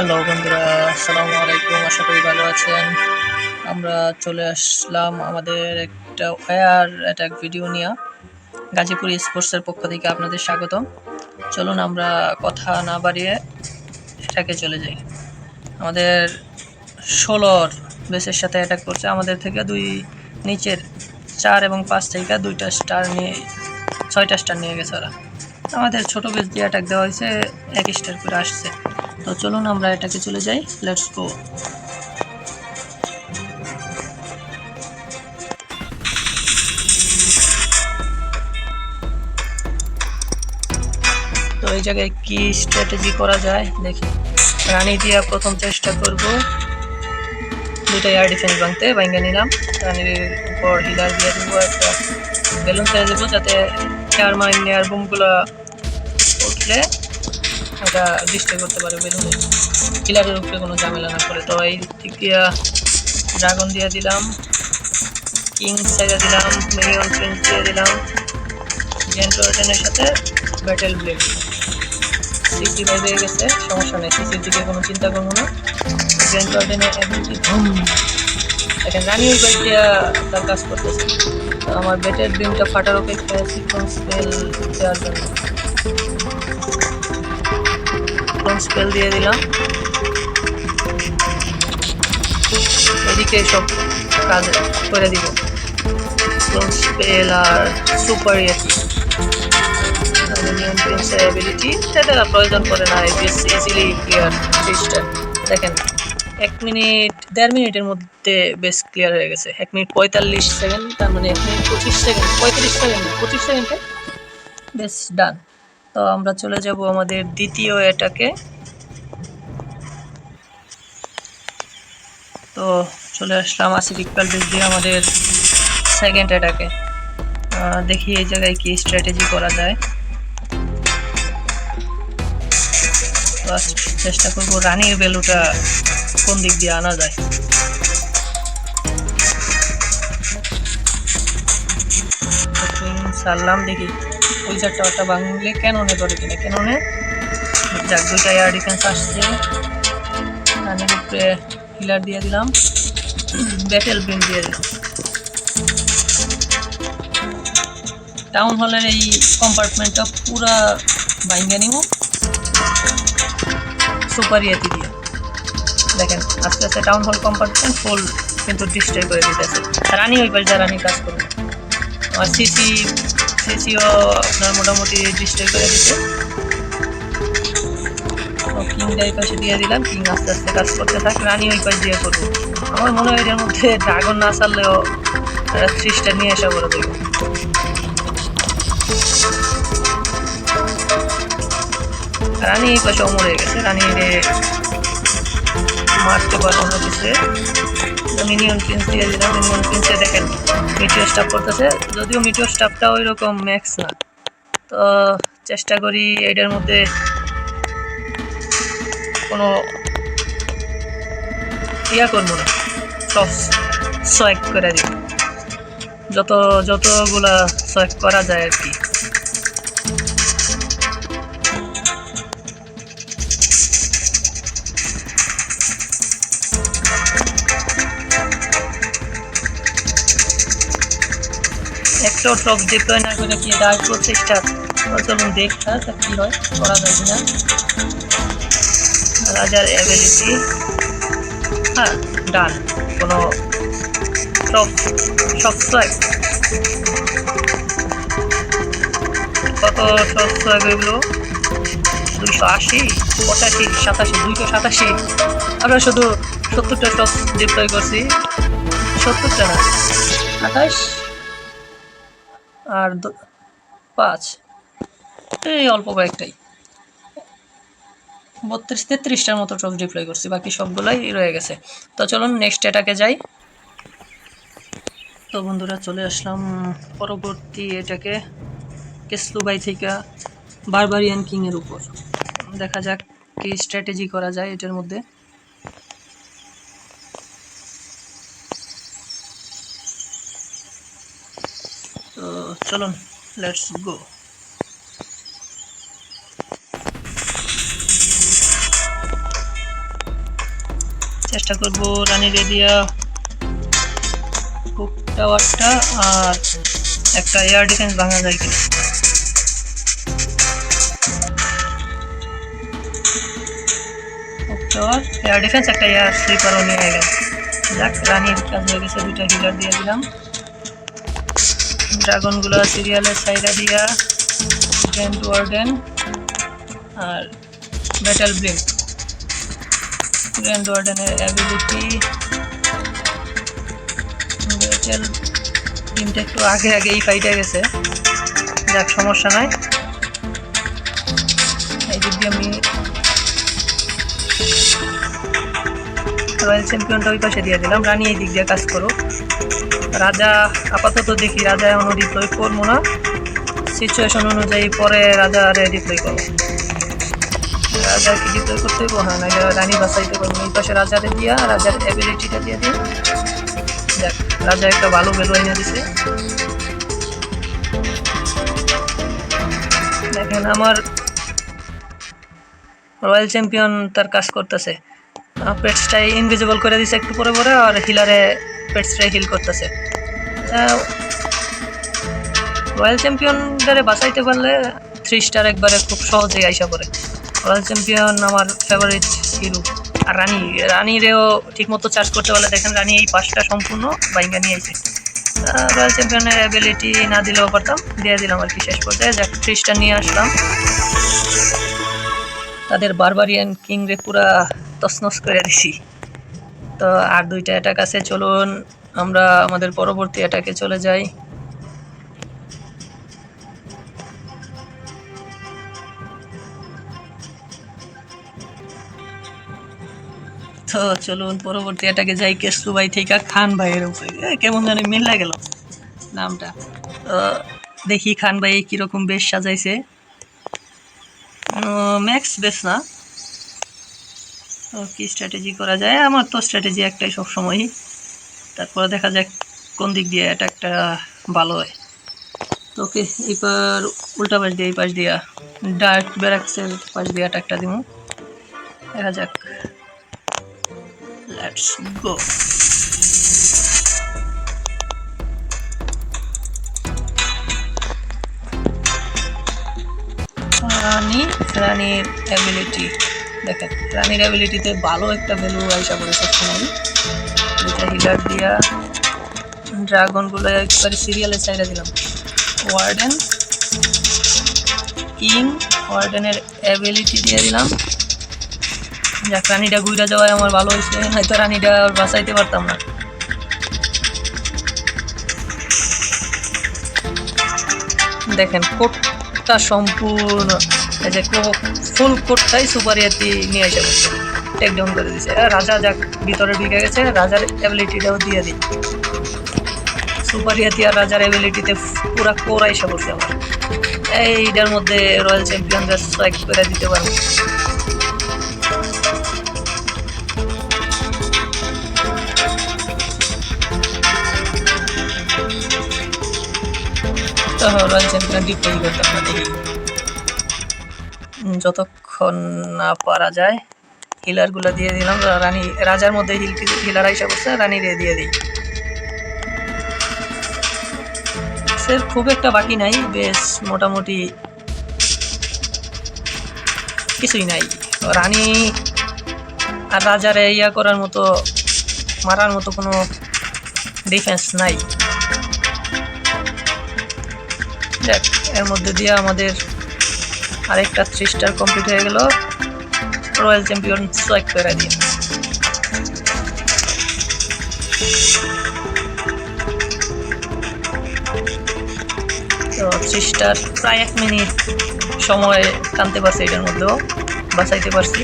Hello বন্ধুরা, আসসালামু আলাইকুম, আশা করি ভালো আছেন। আমরা চলে আসলাম আমাদের একটা ওয়ার অ্যাটাক ভিডিও নিয়ে। গাজীপুর স্পোর্টসের পক্ষ থেকে আপনাদের স্বাগতম। চলুন আমরা কথা না বাড়িয়ে এটাকে চলে যাই। আমাদের ষোলোর বেসের সাথে অ্যাটাক করছে। আমাদের থেকে দুই, নিচের চার এবং পাঁচ থেকে দুইটা স্টার নিয়ে, ছয়টা স্টার নিয়ে গেছে ওরা। আমাদের ছোটো বেস দিয়ে অ্যাটাক দেওয়া হয়েছে, এক স্টার করে আসছে। তো চলুন আমরা এটাকে চলে যাই। লেটস গো তো এই জায়গায় কি স্ট্র্যাটেজি করা যায়? দেখি। রানী দিয়া প্রথম চেষ্টা করব। দুটো এয়ার ডিফেন্স ভাঙতে ভাঙ্গে নিলাম। রানীর উপর হিলার দিয়ে দেবো একটা বেলুন ছেড়ে দেবো যাতে এয়ার মাইন এয়ার বুমগুলো উঠলে এটা ডিস্ট্রয় করতে পারে বেলুনে কিলারের উপরে কোনো ঝামেলা না করে। তো এই দিয়ে ড্রাগন দিয়ে দিলাম কিং সাইডে দিলাম মিনিয়ন প্রিন্স দিয়ে দিলাম জেন্টোটেনের সাথে ব্যাটেল ব্লেড সিক্সটি ফাইভ হয়ে গেছে, সমস্যা নেই সিসির দিকে কোনো চিন্তা করব না। জেন্টোটেনের এবিলিটি ধুম দেখেন রানি দিয়ে তার কাজ করতেছে। আমার ব্যাটের বিমটা ফাটার অপেক্ষায় সিকোয়েন্স স্পেল দেওয়ার জন্য। স্পেল দিয়ে দিলাম। এদিকে সব কাজ করে দিব। স্পেল আর সুপার ইয়েটি অ্যালুমিনিয়াম প্রিন্সের অ্যাবিলিটি সেটা প্রয়োজন পড়ে না ইজিলি ক্লিয়ার সিস্টেম দেখেন, এক মিনিট, দেড় মিনিটের মধ্যে বেশ ক্লিয়ার হয়ে গেছে। এক মিনিট পঁয়তাল্লিশ সেকেন্ড তার মানে এক মিনিট পঁচিশ সেকেন্ড পঁয়ত্রিশ সেকেন্ড পঁচিশ সেকেন্ডে বেশ ডান তো আমরা চলে যাব আমাদের দ্বিতীয় এটাকে। তো চলে আসলাম আসিফিক প্যালবেস দিয়ে আমাদের সেকেন্ড এটাকে। দেখি এই জায়গায় কি স্ট্র্যাটেজি করা যায়। চেষ্টা করব রানীর ভ্যালুটা কোন দিক দিয়ে আনা যায়। সারলাম দেখি। ওই চারটা ওটা ভাঙলে ক্যাননে ধরে কিনা ক্যাননে যাক, দুইটা এয়ার ডিফেন্স আসছে। রানীর উপরে হিলার দিয়ে দিলাম। ব্যাটেল ব্রিন দিয়ে দিলাম। টাউন হলের এই কম্পার্টমেন্টটা পুরা ভাঙ্গে নিব। সুপার ইয়েতি দিয়ে। দেখেন, আস্তে আস্তে টাউন হল কম্পার্টমেন্ট ফুল কিন্তু ডিস্ট্রয় করে দিতেছে। রানি ওই পাশে রানি কাজ করবে। আর সিসি সিসিও আপনার মোটামুটি ডিস্ট্রয় করে দিচ্ছে কিংটা এই পাশে দিয়ে দিলাম কিং আস্তে আস্তে কাজ করতে থাক, রানি ওই পাশে দিয়ে করব আমার মনে হয় এর মধ্যে ড্রাগন না চাললেও থ্রিস্টার নিয়ে আসা বলে দেবো। রানী এই পাশে অমর হয়ে গেছে রানী মারতে পারব না দিচ্ছে মিনিয়ন প্রিন্স দিয়ে দিলাম মিনিয়ন প্রিন্সে দেখেন মিটিও স্টাফ করতেছে। যদিও মিটিও স্টাফটা ওই রকম ম্যাক্স না। তো চেষ্টা করি এটার মধ্যে কোনো ইয়া করব না। সব সোয়েক করে দিব। যত যতগুলা সোয়েক করা যায় আর কি। একটাও টপ ডিপ্লয় না করে কি ডাক প্রচেষ্টা চলুন দেখা তা কী হয়, করা যায় কিনা। রাজার অ্যাবিলিটি হ্যাঁ ডান কোনো টপ সব সোয়াগ কত সব সোয়াগ এগুলো? দুইশো আশি, পঁচাশি, সাতাশি, দুইশো সাতাশি। আমরা শুধু সত্তরটা টপ ডিপ্লয় করছি। সত্তরটা না, আঠাশ? আর পাঁচ। এই অল্প কয়েকটাই। বত্রিশ, তেত্রিশটার মতো ট্রফ ডিপ্লয় করছি, বাকি সবগুলাই রয়ে গেছে। তো চলুন নেক্সট এটাকে যাই। তো বন্ধুরা, চলে আসলাম পরবর্তী এটাকে কেসলুবাই থেকে বারবারিয়ান কিংয়ের উপর। দেখা যাক কি স্ট্র্যাটেজি করা যায় এটার মধ্যে তো চলুন লেটস গো চেষ্টা করব রানী রেডিয়া কুক টাওয়ারটা আর একটা এয়ার ডিফেন্স ভাঙা যায় কিনা। এয়ার ডিফেন্স একটা এয়ার স্লিপারও নিয়ে গেল যাক, রানীর কাজ হয়ে গেছে দুইটা হিলার দিয়ে দিলাম। ড্রাগনগুলো, সিরিয়ালের সাইডা দিয়া, গ্র্যান্ড ওয়ার্ডেন আর ব্যাটেল ব্লিঙ্ক গ্র্যান্ড ওয়ার্ডেনের অ্যাবিলিটি ব্যাটেল ব্লিঙ্কটা একটু আগে আগে এই ফাইটে গেছে, যাক সমস্যা নাই। এই দিক দিয়ে আমি রয়্যাল চ্যাম্পিয়নটা ওই পাশে দিয়ে দিলাম। রানী এই দিক দিয়ে কাজ করো রাজা আপাতত দেখি রাজা এমন ডিপ্লয় করব না। সিচুয়েশন অনুযায়ী পরে রাজা আরে ডিপ্লয় করব। রাজা কি ডিপ্লয় করতে হইব? হ্যাঁ না রানী বাঁচাইতে পারব এই পাশে রাজারে দিয়া, রাজার অ্যাবিলিটিটা দিয়ে দিই। যাক রাজা একটা ভালো ভ্যালু এনে দিছে। দেখেন, আমার রয়্যাল চ্যাম্পিয়ন তার কাজ করতেছে। পেটসটাই ইনভিজিবল করে দিছে একটু পরে পরে আর হিলারে পেটসটাই হিল করতেছে। রয়্যাল চ্যাম্পিয়নটারে বাঁচাইতে পারলে থ্রি স্টার একবারে খুব সহজেই আইসা পড়ে। রয়্যাল চ্যাম্পিয়ন আমার ফেভারিট হিরো আর রানী, রানীরেও ঠিকমতো চার্জ করতে পারলে দেখেন রানী এই পাঁচটা সম্পূর্ণ বাইঙ্গা নিয়ে আইছে রয়্যাল চ্যাম্পিয়নের অ্যাবিলিটি না দিলেও পারতাম, দিয়ে দিলাম আর কি শেষ পর্যায়ে। যাক থ্রি স্টার নিয়ে আসলাম। তাদের বারবারিয়ান কিংরে পুরা তছনছ করে দিছি। তো আর দুইটা অ্যাটাক আছে, চলুন আমরা আমাদের পরবর্তী অ্যাটাকে চলে যাই। তো চলুন পরবর্তী এটাকে যাই কেসু ভাই থেকে খান ভাইয়ের উপরে। কেমন জানি মিল্লা গেল নামটা। দেখি খান ভাই কীরকম বেশ সাজাইছে। ম্যাক্স বেশ না? তো কি স্ট্র্যাটেজি করা যায়? আমার তো স্ট্র্যাটেজি একটাই সবসময়ই। তারপরে দেখা যাক কোন দিক দিয়ে এটা একটা ভালো হয়। তো ওকে, এবার উল্টা পাশ দিয়ে, এই পাশ দিয়া ডার্ক ব্যারাক্সের পাশ দিয়ে একটা দিব। দেখা যাক। লেটস গো রানী, রানীর অ্যাবিলিটি দেখেন রানীর অ্যাবিলিটিতে ভালো একটা ভ্যালু আইসা পড়ে সবসময় দুটা হিলার দিয়া ড্রাগনগুলো একবার সিরিয়ালে সাইডে দিলাম। ওয়ার্ডেন কিং ওয়ার্ডেনের অ্যাবিলিটি দিয়ে দিলাম। যাক রানীটা ঘুরে যাওয়ায় আমার ভালো হয়েছে, হয়তো রানীটা আর বাঁচাইতে পারতাম না। দেখেন, কোটটা সম্পূর্ণ যে ফুল কোটটাই সুপারিয়াতি নিয়ে এসে বসছে টেক ডাউন করে দিছে। রাজা যাক, ভিতরে ঢুকে গেছে, রাজার অ্যাবিলিটিটাও দিয়ে দিই। সুপারিয়াতি আর রাজার অ্যাবিলিটিতে পুরা কোর এসে পড়ছে আমার। এইটার মধ্যে রয়্যাল চ্যাম্পিয়নদের সোয়াক করে দিতে পারব রয়্যাল চ্যাম্পিয়ন ডিপ্লয় করতাম না দেখি যতক্ষণ না পারা যায়, হিলারগুলো দিয়ে দিলাম। রানী, রাজার মধ্যে হিল হিলার আইসা বসছে রানী দিয়ে দিয়ে দিই। স্যার, খুব একটা বাকি নাই, বেশ মোটামুটি কিছুই নাই। রানী আর রাজারে ইয়া করার মতো, মারার মতো কোনো ডিফেন্স নাই। দেখ, এর মধ্যে দিয়ে আমাদের আরেকটা থ্রি স্টার কমপ্লিট হয়ে গেল। রয়্যাল চ্যাম্পিয়ন সোয়াক করে দিয়ে। তো থ্রি স্টার প্রায় এক মিনিট সময় টানতে পারছি এটার মধ্যেও। বাঁচাইতে পারছি।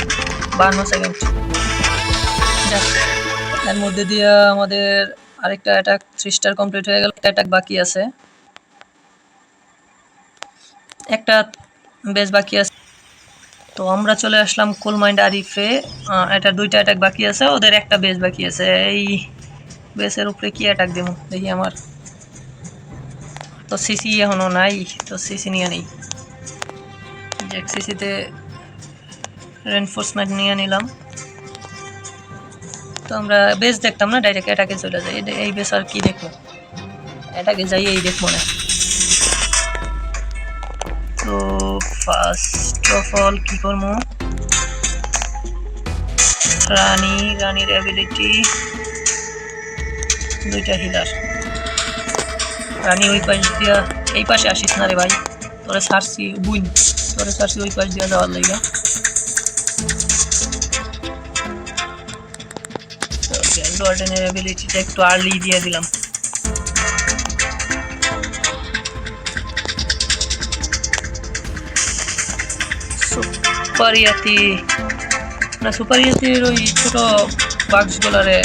বান্ন সেকেন্ড এর মধ্যে দিয়ে আমাদের আরেকটা অ্যাটাক থ্রি স্টার কমপ্লিট হয়ে গেল। অ্যাটাক বাকি আছে। একটা বেশ বাকি আছে। তো আমরা চলে আসলাম কোলমাইন্ড আরিফে এটা দুইটা অ্যাটাক বাকি আছে, ওদের একটা বেস বাকি আছে। এই বেসের উপরে কি অ্যাটাক দেবো দেখি আমার। তো সিসি এখনও নাই, তো সিসি নিয়ে নেই। জ্যাক সিসিতে রেনফোর্সমেন্ট নিয়ে নিলাম। তো আমরা বেস দেখতাম না ডাইরেক্ট এটাকে চলে যাই। এই বেস আর কি দেখব? এটাকে যাই, এই দেখব না। ফার্স্ট অফ অল কি করব রানী রানীর অ্যাবিলিটি দুইটা হিলার রানী ওই পাশ দিয়া, এই পাশে আসিস না রে ভাই। তোরে সারছি বুইন। তোরে সারছি ওই পাশ দিয়া যাওয়ার লাইগা। গর্ডেনের অ্যাবিলিটিটা একটু আর্লি দিয়ে দিলাম। সুপারিয়াতি না সুপারিয়াতির ওই ছোট বাক্সগুলারে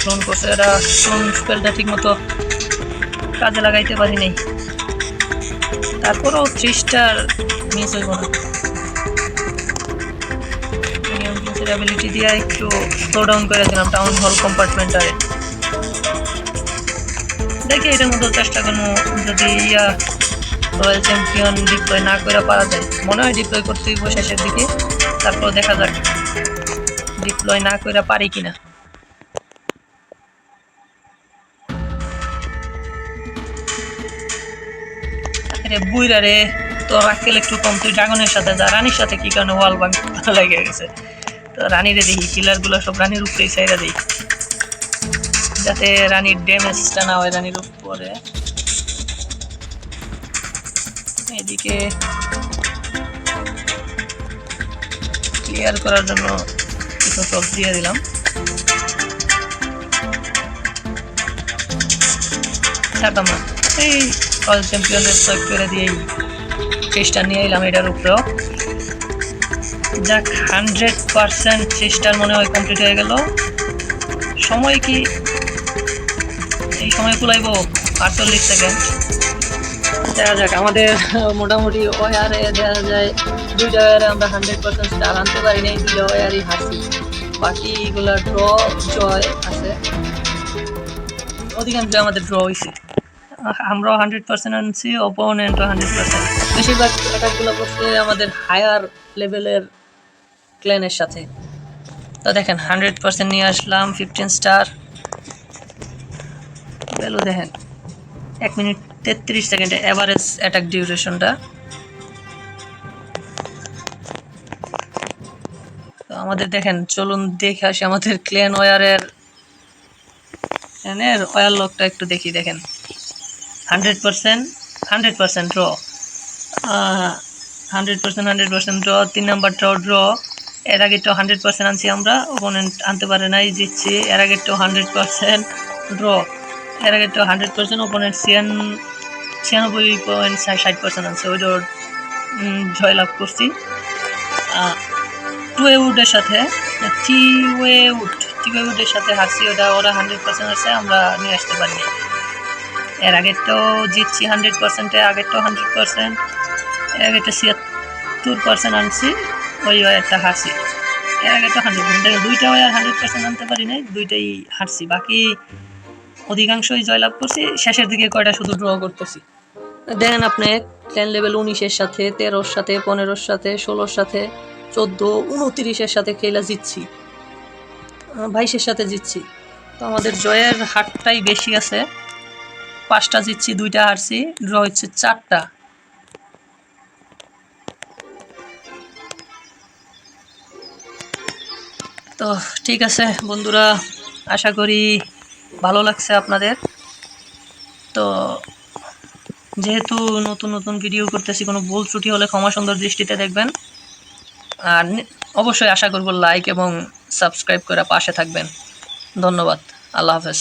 ক্লোন করছে। এরা ক্লোন স্পেলটা ঠিক মতো কাজে লাগাইতে পারি নাই। তারপরেও থ্রি স্টার মিস হইব না। অ্যাবিলিটি দিয়ে একটু স্লো ডাউন করে দিলাম টাউন হল কম্পার্টমেন্টারে দেখি এটার মতো চেষ্টা করব, যদি ইয়া রয়্যাল চ্যাম্পিয়ন ডিপ্লয় না করে পারা যায়। মনে হয় ডিপ্লয় করতে হইব শেষের দিকে। তারপর দেখা যাক ডিপ্লয় না করে পারি কিনা। বুইরা রে, তো রাখেল একটু কম, তুই ড্রাগনের সাথে যা, রানীর সাথে কি কারণে ওয়াল বাং লেগে গেছে? তো রানীরে দেখি কিলারগুলো সব রানীর উপরেই সাইরা দিই। যাতে রানীর ড্যামেজটা না হয়, রানীর উপরে। এদিকে ক্লিয়ার করার জন্য কিছু সব দিয়ে দিলাম। এই অল চ্যাম্পিয়নের সোয়েপ করে দিয়েই চেষ্টা নিয়ে এলাম এটার উপরেও। যাক হান্ড্রেড পার্সেন্ট চেষ্টার মনে হয় কমপ্লিট হয়ে গেল। সময় কি? এই সময় কুলাইব, আটচল্লিশ সেকেন্ড দেখা যাক, আমাদের মোটামুটি ওয়ারে দেখা যায়। দুইটা ওয়ারে আমরা হান্ড্রেড পার্সেন্ট স্টার আনতে পারি নাই দুইটা ওয়ারই হাসি বাকিগুলা ড্র জয় আছে। অধিকাংশ আমাদের ড্র হয়েছে আমরাও হান্ড্রেড পার্সেন্ট আনছি অপোনেন্টও হান্ড্রেড পার্সেন্ট বেশিরভাগ অ্যাটাকগুলো করছে আমাদের হায়ার লেভেলের ক্লেনের সাথে। তো দেখেন হান্ড্রেড পার্সেন্ট নিয়ে আসলাম ফিফটিন স্টার ভ্যালু দেখেন। এক মিনিট তেত্রিশ সেকেন্ডে অ্যাভারেজ অ্যাটাক ডিউরেশনটা তো আমাদের দেখেন, চলুন দেখে আসি আমাদের ক্লেন ওয়ারের এর ওয়ার লকটা একটু দেখি, দেখেন। Hundred percent hundred percent draw hundred percent hundred percent draw তিন নাম্বারটাও ড্র এর আগেরটাও হান্ড্রেড পারসেন্ট আনছি আমরা ওপোনেন্ট আনতে পারে নাই, জিতছি। এর আগেরটাও হান্ড্রেড পার্সেন্ট ড্র এর আগেরটাও হান্ড্রেড পার্সেন্ট ওপোনেন্ট ছিয়ান, ছিয়ানব্বই পয়েন্ট ষাট পার্সেন্ট আনছে ওইটার জয় লাভ করছি। টুয়ে উডের সাথে টি ওয়ে উড টি ওয়ে উডের সাথে হারছি, ওটা ওরা হান্ড্রেড পার্সেন্ট আছে, আমরা নিয়ে আসতে পারিনি। এর আগেরটাও জিতছি হান্ড্রেড পার্সেন্টে আগেরটাও হান্ড্রেড পার্সেন্ট এর আগেরটা ছিয়াত্তর পার্সেন্ট আনছি, ওই ওয়ারটা হারছি। এর আগেরটা হান্ড্রেড পার্সেন্ট দুইটা ওয়ার হান্ড্রেড পার্সেন্ট আনতে পারি নাই দুইটাই হারছি, বাকি অধিকাংশই জয়লাভ করছি, শেষের দিকে কয়টা শুধু ড্র করতেছি। দেখেন আপনি টেন লেভেল উনিশের সাথে, তেরোর সাথে, পনেরোর সাথে, ষোলোর সাথে, চোদ্দ, উনতিরিশের সাথে খেলা জিতছি। বাইশের সাথে জিতছি। তো আমাদের জয়ের হারটাই বেশি আছে। পাঁচটা জিতছি, দুইটা হারছি ড্র হচ্ছে চারটা। তো ঠিক আছে বন্ধুরা, আশা করি ভালো লাগছে আপনাদের। তো যেহেতু নতুন নতুন ভিডিও করতেছি, কোনো ভুল ত্রুটি হলে ক্ষমা সুন্দর দৃষ্টিতে দেখবেন। আর অবশ্যই আশা করব লাইক এবং সাবস্ক্রাইব করে পাশে থাকবেন। ধন্যবাদ। আল্লাহ হাফেজ।